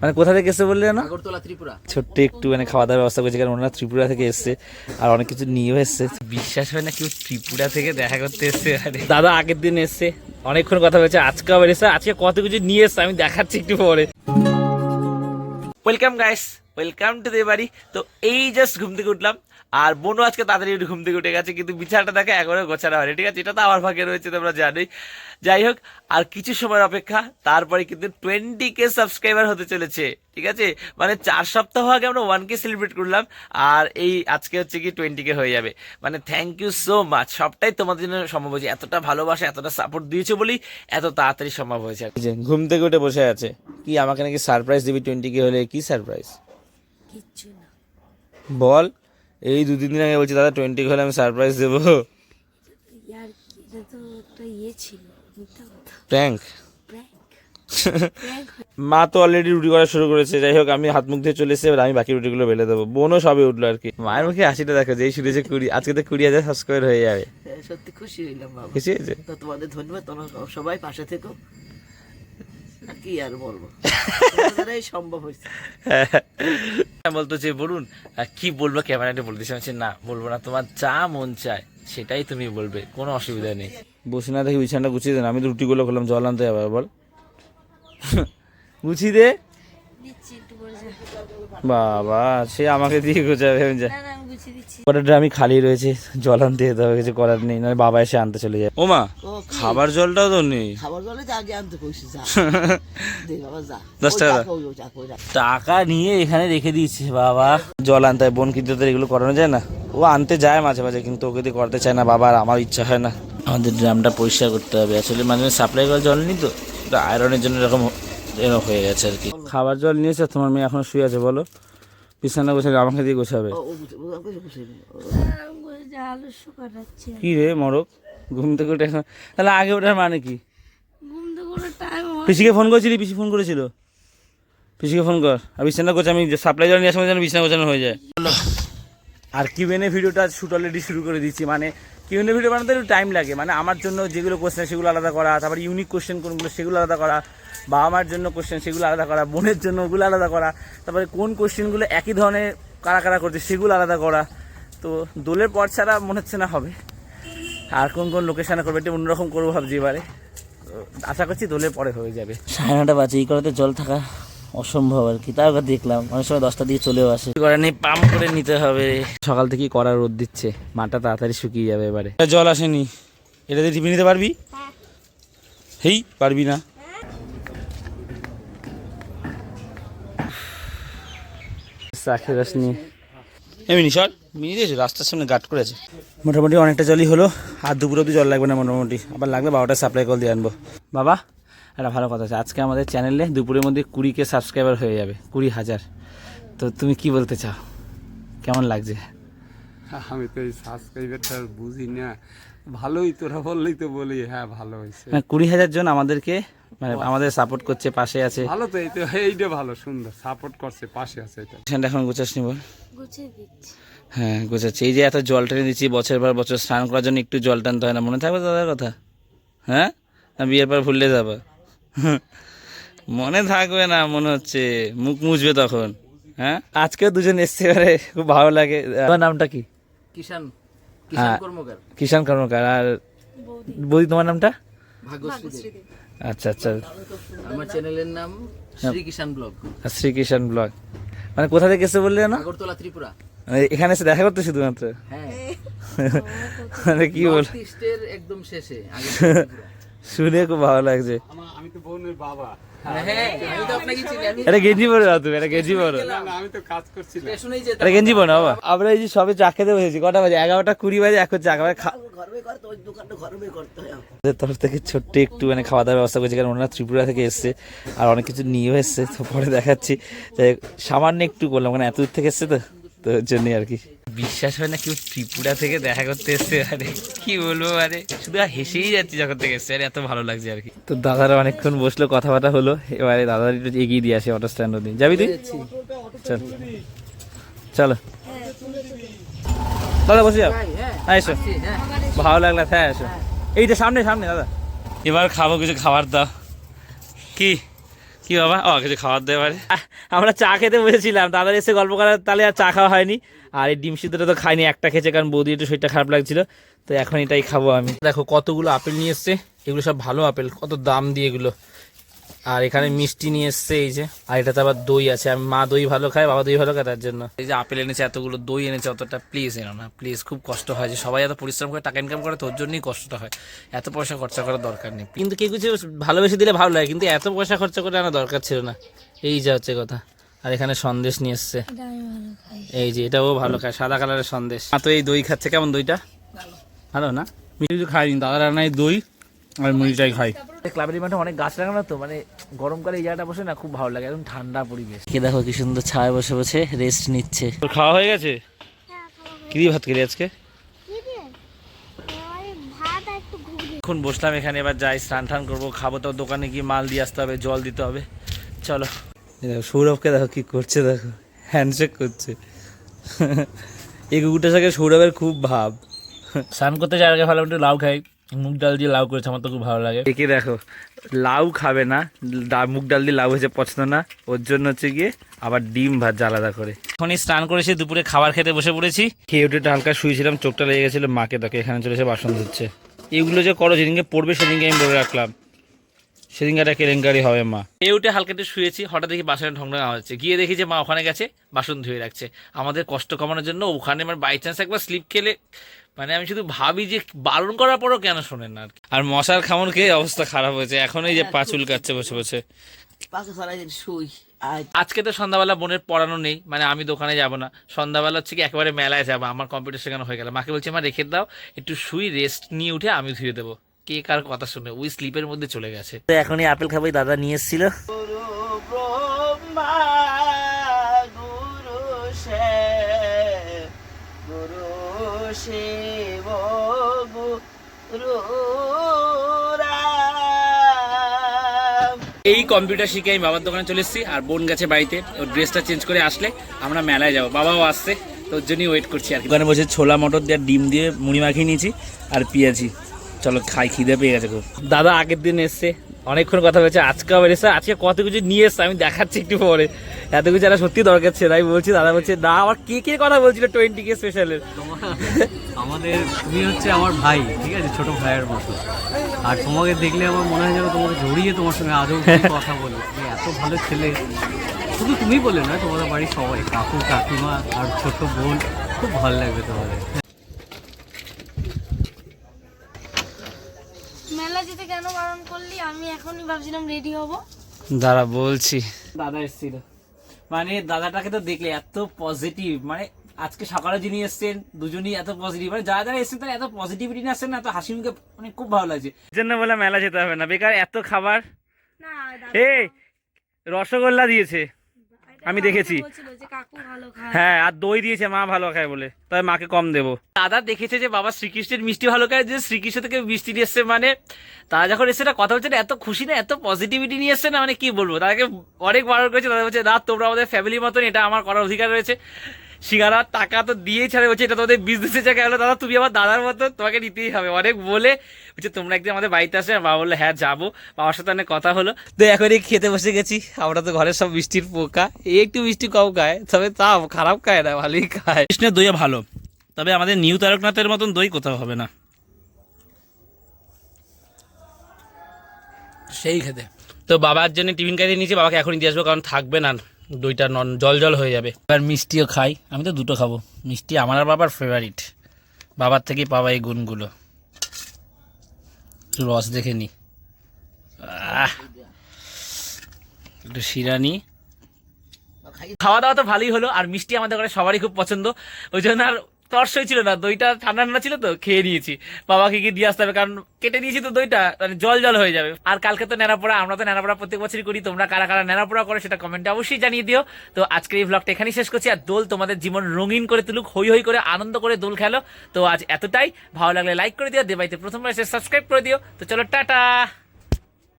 মানে কোথা থেকে এসে বললে না আগরতলা ত্রিপুরা। ছোট্ট একটু মানে খাওয়া দাওয়ার ব্যবস্থা করেছে কারণ ওনারা ত্রিপুরা থেকে এসছে আর অনেক কিছু নিয়েও এসছে। বিশ্বাস হয় না কেউ ত্রিপুরা থেকে দেখা করতে এসছে আরে। দাদা আগের দিন এসছে অনেকক্ষণ কথা বলেছে আজকে আবার এসে আজকে কত কিছু নিয়ে এসছে আমি দেখাচ্ছি একটু পরে। Welcome guys welcome to the বাড়ি তো এই জাস্ট ঘুম থেকে উঠলাম। আর বোনও আজকে তাড়াতাড়ি একটু ঘুম থেকে উঠে গেছে, কিন্তু বিছানাটা দেখে একবারে গোছানো হয়নি, ঠিক আছে? এটা তো আমার ভাগে রয়েছে, তোমরা জানোই। যাই হোক, আর কিছু সময়ের অপেক্ষা, তারপরে কিন্তু টোয়েন্টি কে সাবস্ক্রাইবার হতে চলেছে, ঠিক আছে? মানে চার সপ্তাহ আগে আমরা ওয়ান কে সেলিব্রেট করলাম, আর এই আজকে হচ্ছে কি টোয়েন্টি কে হয়ে যাবে। মানে থ্যাংক ইউ সো মাচ সবটাই তোমাদের জন্য সম্ভব হয়েছে। এতটা ভালোবাসা, এতটা সাপোর্ট দিয়েছ বলেই এত তাড়াতাড়ি সম্ভব হয়েছে ঘুম থেকে উঠে বসে আছে। কি, আমাকে নাকি সারপ্রাইজ দিবি টোয়েন্টি কে হলে? কি সারপ্রাইজ কিচ্ছু না। বল এই দু তিন দিন আগে বলছি দাদা টোয়েন্টি হলে আমি সারপ্রাইজ দেবো। ইয়ার এটা তো একটা ইয়ে ছিল মিথ্যা কথা। প্র্যাঙ্ক প্র্যাঙ্ক প্র্যাঙ্ক মা তো অলরেডি রুটি করা শুরু করেছে যাই হোক আমি হাত মুখ দিয়ে চলে এসে এবার আমি বাকি রুটিগুলো বেলে দেবো। বোনও সবে উঠল আর কি। মায়ের মুখে হাসিটা দেখো যেই শুনেছে কুড়ি আজকে তো কুড়ি হাজার সাবস্ক্রাইবার হয়ে যাবে। হ্যাঁ, সত্যি খুশি হইলাম খুশি হয়েছে? তো তোমাদের ধন্যবাদ তোমরা সবাই পাশে থেকো। কি আর বলব? সম্ভব হয়েছে। হ্যাঁ, বলতো যে বলুন কি বলব? ক্যামেরাটা বলে দিচ্ছে না বলব না তোমার যা মন চায় সেটাই তুমি বলবে কোনো অসুবিধা নেই। বসে না দেখি বিছানাটা গুছিয়ে দেন আমি তো রুটিগুলো করলাম জল আনতে যাবে বল। গুছিয়ে দে। বাবা সে আমাকে দিয়ে গোছাবে আমি যা- না না আমি খালি রয়েছে জল আনতে যেতে হবে কিছু করার নেই নাহলে বাবা এসে আনতে চলে যায়। ও মা ও কি? খাবার জলটাও তো নেই। খাবার জলে আগে আনতে কইছি যা। দে বাবা যা। দশ টাকা। টাকা নিয়ে এখানে রেখে দিয়েছি বাবা। জল আনতে হয় বোন কিন্তু এগুলো করানো যায় না। ও আনতে যায় মাঝে মাঝে কিন্তু ওকে দিয়ে করতে চায় না বাবা আর আমার ইচ্ছা হয় না। আমাদের ড্রামটা পরিষ্কার করতে হবে আসলে মানে সাপ্লাই করা জল নেই তো আয়রনের জন্য এরকম এরকম হয়ে গেছে আর কি। খাবার জল নিয়েছে তোমার মেয়ে এখন শুয়ে আছে বলো। বিছানা গোছাবে। আমাকে দিয়ে গোছাবে। কি রে মরক? ঘুম থেকে উঠে এখন তাহলে আগে ওঠার মানে কি? পিসিকে ফোন করেছিলি? পিসি ফোন করেছিল? পিসিকে ফোন কর। আর বিছানা গোছা আমি সাপ্লাই জল নিয়ে আসব যেন বিছানা গোছানো হয়ে যায়। আর কিউএনএ ভিডিওটা শুট অলরেডি শুরু করে দিচ্ছি। মানে কিউএনএ ভিডিও বানাতে একটু টাইম লাগে। মানে আমার জন্য যেগুলো কোশ্চেন সেগুলো আলাদা করা, তারপর ইউনিক কোশ্চেন কোনগুলো সেগুলো আলাদা করা বাবা মার জন্য কোশ্চেন সেগুলো আলাদা করা, বোনের জন্য ওগুলো আলাদা করা, তারপরে কোন কোশ্চেনগুলো একই ধরনের কারা কারা করছে সেগুলো আলাদা করা। তো দোলের পর ছাড়া মনে হচ্ছে না হবে। আর কোন কোন লোকেশানে করবে একটু অন্যরকম করব ভাবছি এবারে। আশা করছি দোলের পরে হয়ে যাবে। সাড়ে নটা বাজে, এই করাতে জল থাকা অসম্ভব আর কি। তারপর দেখলাম। অনেক সময় দশটা দিয়ে চলেও আসে। করে নেই পাম্প করে নিতে হবে। সকাল থেকেই কড়া রোদ দিচ্ছে। মাটা তাড়াতাড়ি শুকিয়ে যাবে এবারে। জল আসেনি। এটা দিয়ে টিপে নিতে পারবি? হেই পারবি না। রস নিয়ে। এমনি সর মিনি দিয়েছে রাস্তার সামনে গাট করেছে। মোটামুটি অনেকটা জলই হলো। আর দুপুর অব্দি জল লাগবে না মোটামুটি। আবার লাগলে বারোটা সাপ্লাই কল দিয়ে আনব। বাবা একটা ভালো কথা আছে। আজকে আমাদের চ্যানেলে দুপুরের মধ্যে কুড়ি কে সাবস্ক্রাইবার হয়ে যাবে কুড়ি হাজার। তো তুমি কি বলতে চাও? কেমন লাগছে? আমি তো এই সাবস্ক্রাইবারটা বুঝি না। ভালোই তোরা বললেই তো বলি হ্যাঁ ভালো হয়েছে। হ্যাঁ কুড়ি হাজার জন আমাদেরকে মানে আমাদের সাপোর্ট করছে পাশে আছে। ভালো তো এই তো এইটা ভালো সুন্দর সাপোর্ট করছে পাশে আছে এটা। এখন গোছাস নি বল? দিচ্ছি। হ্যাঁ গোছাচ্ছি। এই যে এত জল টেনে দিচ্ছি বছর পর বছর স্নান করার জন্য একটু জল টানতে হয় না মনে থাকবে দাদার কথা? হ্যাঁ? না বিয়ের পর ভুললে যাবে। মনে থাকবে না মনে হচ্ছে মুখ মুছবে তখন। হ্যাঁ? আজকেও দুজন এসছে এবারে খুব ভালো লাগে। তোমার নামটা কি? কিষান কিষান হ্যাঁ। কর্মকার। কিষান কর্মকার। আর বৌদি। তোমার নামটা? আচ্ছা আচ্ছা। আমার চ্যানেলের নাম শ্রী কিষান ব্লগ। আর শ্রী কিষান ব্লগ। মানে কোথা থেকে এসে বললে না আগরতলা ত্রিপুরা। মানে এখানে এসে দেখা করতে শুধুমাত্র? হ্যাঁ। মানে কি বল একদম শেষে। শুনে খুব ভালো লাগছে। আমি তো বোনের বাবা। হ্যাঁ আমি তো আপনাকে চিনি আমি এটা গেঞ্জি পরে দাও তুমি এটা গেঞ্জি পরো। না না আমি তো কাজ করছিলাম এটা গেঞ্জি পরো বাবা। আমরা এই যে সবে চা খেতে বসেছি কটা বাজে? এগারোটা কুড়ি বাজে এখন চা খাবার হয় তরফ থেকে ছোট্ট একটু মানে খাওয়া দাওয়ার ব্যবস্থা করেছি কারণ ওনারা ত্রিপুরা থেকে এসছে আর অনেক কিছু নিয়েও এসছে তো পরে দেখাচ্ছি। সামান্য একটু করলাম মানে এত দূর থেকে এসছে তো তো ওর জন্যই আর কি। বিশ্বাস হয় না কেউ ত্রিপুরা থেকে দেখা করতে এসছে আরে কি বলব আরে। শুধু আর হেসেই যাচ্ছি যখন থেকে এসছে আরে এত ভালো লাগছে আর কি। তো দাদারা অনেকক্ষণ বসল কথাবার্তা হলো এবারে দাদা একটু এগিয়ে দিয়ে আসে অটো স্ট্যান্ড অব্দি যাবি তুই? চল। চলো। দাদা বসে যাও। হ্যাঁ এসো। হ্যাঁ। ভালো লাগল হ্যাঁ এসো। এই এইটা সামনে সামনে দাদা। এবার খাব কিছু খাবার দাও। কি? কি বাবা? ও কিছু খাবার দেওয়া পারে আমরা চা খেতে বসেছিলাম। দাদার এসে গল্প করার তাহলে আর চা খাওয়া হয়নি। আর এই ডিম সিদ্ধটা তো খাইনি, একটা খেয়েছে কারণ বৌদি একটু শরীরটা খারাপ লাগছিল। তো এখন এটাই খাব আমি। দেখো কতগুলো আপেল নিয়ে এসছে, এগুলো সব ভালো আপেল, কত দাম দিয়ে এগুলো। আর এখানে মিষ্টি নিয়ে এসছে, এই যে। আর এটাতে আবার দই আছে আমি মা দই ভালো খায়, বাবা দই ভালো খায়, তার জন্য। এই যে আপেল এনেছে, এতগুলো দই এনেছে, অতটা প্লিজ এনো না প্লিজ খুব কষ্ট হয় যে সবাই এত পরিশ্রম করে টাকা ইনকাম করে, তোর জন্যই কষ্টটা হয়। এত পয়সা খরচা করার দরকার নেই। কিন্তু কেউ কিছু ভালোবেসে দিলে ভালো লাগে, কিন্তু এত পয়সা খরচা করে আনা দরকার ছিল না। এই যা হচ্ছে কথা। আর এখানে সন্দেশ নিয়ে এসছে। এই যে এটাও ভালো খায় সাদা কালারের সন্দেশ। তো এই দই খাচ্ছে কেমন দইটা? ভালো। না? মিষ্টি খাইনি দাদা রান্নায় দই আর মুড়িটাই খাই। ক্লাবের মাঠে অনেক গাছ লাগানো তো মানে গরমকালে এই জায়গাটা বসে না খুব ভালো লাগে একদম ঠান্ডা পরিবেশ। কে দেখো কি সুন্দর ছায় বসে বসে রেস্ট নিচ্ছে। তোর খাওয়া হয়ে গেছে? কি দিয়ে ভাত খেলি আজকে? এখন বসলাম এখানে এবার যাই স্নান টান করব খাব তো দোকানে গিয়ে মাল দিয়ে আসতে হবে জল দিতে হবে। চলো। সৌরভকে দেখো কি করছে দেখো হ্যান্ডশেক করছে। এই কুকুরটার সাথে সৌরভের খুব ভাব। স্নান করতে যাওয়ার আগে ভালো একটু লাউ খাই। মুগ ডাল দিয়ে লাউ করেছে আমার তো খুব ভালো লাগে। একে দেখো লাউ খাবে না মুগ ডাল দিয়ে লাউ হয়েছে পছন্দ না। ওর জন্য হচ্ছে গিয়ে আবার ডিম ভাজা আলাদা করে। এখনই স্নান করেছি দুপুরে খাবার খেতে বসে পড়েছি। খেয়ে উঠে হালকা শুয়েছিলাম চোখটা লেগে গেছিল মাকে দেখে এখানে চলে এসে বাসন ধুচ্ছে। এগুলো যে করো যেদিনকে পড়বে সেদিনকে আমি বলে রাখলাম। সেদিনকে একটা কেলেঙ্কারি হবে মা। এ উঠে হালকা একটু শুয়েছি হঠাৎ দেখি বাসনের ঢং ঢং হচ্ছে। গিয়ে দেখি যে মা ওখানে গেছে বাসন ধুয়ে রাখছে। আমাদের কষ্ট কমানোর জন্য ওখানে আমার বাই চান্স একবার স্লিপ খেলে মানে আমি শুধু ভাবি যে বারণ করার পরও কেন শোনেন না আর মশার খামড় খেয়ে অবস্থা খারাপ হয়েছে এখন এই যে পা চুলকাচ্ছে বসে বসে। পাখি শুই আজকে তো সন্ধ্যাবেলা বোনের পড়ানো নেই মানে আমি দোকানে যাব না। সন্ধ্যাবেলা হচ্ছে কি একেবারে মেলায় যাব আমার কম্পিউটার শেখানো হয়ে গেল। মাকে বলছি মা রেখে দাও একটু শুই রেস্ট নিয়ে উঠে আমি ধুয়ে দেবো। কে কার কথা শুনে ওই স্লিপের মধ্যে চলে গেছে। তো এখনই আপেল খাবোই দাদা নিয়ে এসেছিল। গুরু ব্রহ্মা গুরু সে গুরু শিব গুরু রাম এই কম্পিউটার শিখে আমি বাবার দোকানে চলে এসেছি আর বোন গেছে বাড়িতে ওর ড্রেসটা চেঞ্জ করে আসলে আমরা মেলায় যাব। বাবাও আসছে তো ওর জন্যই ওয়েট করছি আর কি। দোকানে বসে ছোলা মটর দিয়ে ডিম দিয়ে মুড়ি মাখিয়ে নিয়েছি আর পেঁয়াজি। চলো খাই খিদে পেয়ে গেছে খুব। দাদা আগের দিন এসছে অনেকক্ষণ কথা বলেছে আজকে আবার এসে আজকে কত কিছু নিয়ে এসছে আমি দেখাচ্ছি একটু পরে। এত কিছু একটা সত্যি দরকার ছিল আমি বলছি দাদা বলছে না আবার কে কে কথা বলছিল টোয়েন্টি কে স্পেশালের আমাদের তুমি হচ্ছে আমার ভাই ঠিক আছে ছোট ভাইয়ের মতো। আর তোমাকে দেখলে আমার মনে হয় যেন তোমাকে জড়িয়ে তোমার সঙ্গে আদৌ কথা বলি। তুমি এত ভালো ছেলে। শুধু তুমি বলে না তোমাদের বাড়ির সবাই কাকু কাকিমা আর ছোট বোন খুব ভালো লাগবে তোমাদের। মেলা যেতে কেন বারণ করলি? আমি এখনই ভাবছিলাম রেডি হব। দাদা বলছি। দাদা এসেছিল। মানে দাদাটাকে তো দেখলে এত পজিটিভ মানে আজকে সকালে যিনি এসছেন দুজনই এত পজিটিভ মানে যারা যারা এসছেন তারা এত পজিটিভিটি নিয়ে আসছেন না এত হাসি মুখে মানে খুব ভালো লাগছে। জন্য বলে মেলা যেতে হবে না বেকার এত খাবার। না এই রসগোল্লা দিয়েছে। আমি দেখেছি। বলছিল যে কাকু ভালো খায়। হ্যাঁ আর দই দিয়েছে মা ভালো খায় বলে। তাই মাকে কম দেব। দাদা দেখেছে যে বাবা শ্রীকৃষ্ণের মিষ্টি ভালো খায় যে শ্রীকৃষ্ণ থেকে মিষ্টি নিয়ে এসছে মানে তারা যখন এসে না কথা বলছে না এত খুশি না এত পজিটিভিটি নিয়ে এসছে না মানে কি বলব? তাদেরকে অনেক বারণ করেছে তাদের বলছে না তোমরা আমাদের ফ্যামিলির মতন এটা আমার করার অধিকার রয়েছে। সিঙ্গারার টাকা তো দিয়েই ছাড়ে বলছে এটা তোমাদের বিজনেসের জায়গায় হলো দাদা তুমি আমার দাদার মতো তোমাকে নিতেই হবে। অনেক বলে বলছে তোমরা একদিন আমাদের বাড়িতে আসবে বাবা বলল হ্যাঁ যাব। বাবার সাথে অনেক কথা হলো। তো এখন এই খেতে বসে গেছি। আমরা তো ঘরের সব মিষ্টির পোকা। এই একটু মিষ্টি কম খায় তবে তাও খারাপ খায় না ভালোই খায়। কৃষ্ণের দইও ভালো তবে আমাদের নিউ তারকনাথের মতন দই কোথাও হবে না। সেই খেতে। তো বাবার জন্য টিফিন খাইতে নিয়েছি বাবাকে এখনই দিয়ে আসব কারণ থাকবে না। দইটা নন জল জল হয়ে যাবে। এবার মিষ্টিও খাই। আমি তো দুটো খাব। মিষ্টি আমার আর বাবার ফেভারিট বাবার থেকেই পাওয়া এই গুণগুলো। একটু রস দেখে নি। আহ, একটু শিরানি খাওয়া দাওয়া তো ভালোই হলো আর মিষ্টি আমাদের ঘরে সবারই খুব পছন্দ। ওই জন্য আর তর্সই ছিল না, দইটা ঠান্ডা ঠান্ডা ছিল তো, খেয়ে নিয়েছি। বাবাকে গিয়ে দিয়ে আসতে হবে, কারণ কেটে নিয়েছি তো দইটা মানে জল জল হয়ে যাবে। আর কালকে তো নেনাপোড়া আমরা তো নেনাপোড়া প্রত্যেক বছরই করি, তোমরা কারা কারা নেনাপোড়া করে সেটা কমেন্টে অবশ্যই জানিয়ে দিও। তো আজকের এই ব্লগটা এখানেই শেষ করছি, আর দোল তোমাদের জীবন রঙিন করে তুলুক হই হই করে আনন্দ করে দোল খেলো। তো আজ এতটাই, ভালো লাগলে লাইক করে দিও, দেবাইতে প্রথমবার সাবস্ক্রাইব করে দিও। তো চলো, টাটা!